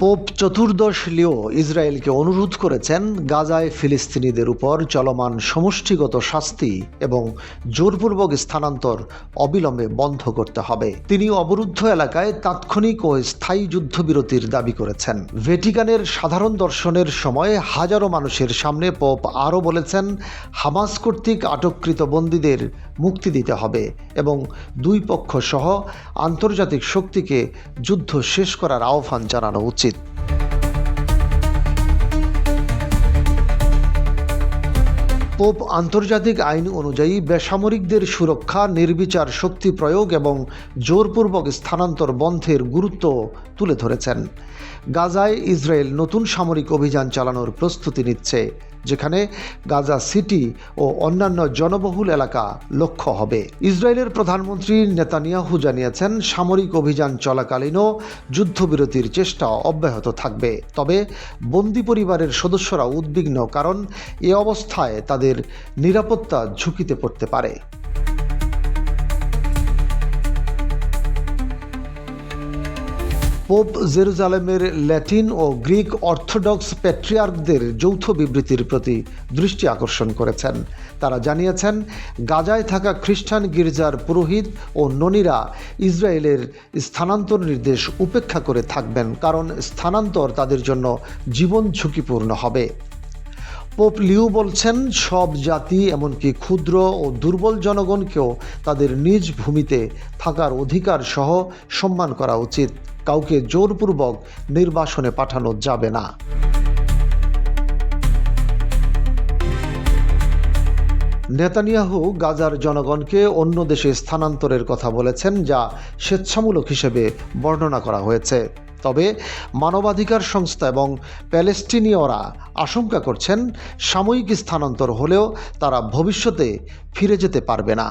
Pope চতুর্দশ লিও ইসরায়েলকে অনুরোধ করেছেন গাজায় ফিলিস্তিনিদের উপর চলমান সমষ্টিগত শাস্তি এবং জোরপূর্বক স্থানান্তর অবিলম্বে বন্ধ করতে হবে। তিনি অবরুদ্ধ এলাকায় তাৎক্ষণিক ও স্থায়ী যুদ্ধবিরতির দাবি করেছেন। ভেটিকানের সাধারণ দর্শনের সময় হাজারো মানুষের সামনে পোপ আরও বলেছেন, হামাস কর্তৃক আটককৃত বন্দীদের মুক্তি দিতে হবে এবং দুই পক্ষ সহ আন্তর্জাতিক শক্তিকে যুদ্ধ শেষ করার আহ্বান জানানো উচিত। পোপ আন্তর্জাতিক আইন অনুযায়ী বেসামরিকদের সুরক্ষা, নির্বিচার শক্তি প্রয়োগ এবং জোরপূর্বক স্থানান্তর বন্ধের গুরুত্ব তুলে ধরেছেন। গাজায় ইসরায়েল নতুন সামরিক অভিযান চালানোর প্রস্তুতি নিচ্ছে। যেখানে গাজা সিটি ও অন্যান্য জনবহুল এলাকা লক্ষ্য হবে। ইসরায়েলের প্রধানমন্ত্রী নেতানিয়াহু জানিয়েছেন, সামরিক অভিযান চলাকালীনও যুদ্ধবিরতির চেষ্টা অব্যাহত থাকবে। তবে বন্দি পরিবারের সদস্যরা উদ্বিগ্ন কারণ এ অবস্থায় তাদের নিরাপত্তা ঝুঁকিতে পড়তে পারে। পোপ জেরুজালেমের ল্যাটিন ও গ্রিক অর্থোডক্স প্যাট্রিয়ার্কদের যৌথ বিবৃতির প্রতি দৃষ্টি আকর্ষণ করেছেন। তারা জানিয়েছেন, গাজায় থাকা খ্রিস্টান গির্জার পুরোহিত ও ননীরা ইসরায়েলের স্থানান্তর নির্দেশ উপেক্ষা করে থাকবেন কারণ স্থানান্তর তাদের জন্য জীবন ঝুঁকিপূর্ণ হবে। পোপ লিউ বলছেন, সব জাতি, এমনকি ক্ষুদ্র ও দুর্বল জনগণকেও তাদের নিজ ভূমিতে থাকার অধিকার সহ সম্মান করা উচিত। কাউকে জোরপূর্বক নির্বাসনে পাঠানো যাবে না। নেতানিয়াহু গাজার জনগণকে অন্য দেশে স্থানান্তরের কথা বলেছেন, যা স্বেচ্ছামূলক হিসেবে বর্ণনা করা হয়েছে। তবে মানবাধিকার সংস্থা এবং প্যালেস্টিনীয়রা আশঙ্কা করছেন, সাময়িক স্থানান্তর হলেও তারা ভবিষ্যতে ফিরে যেতে পারবে না।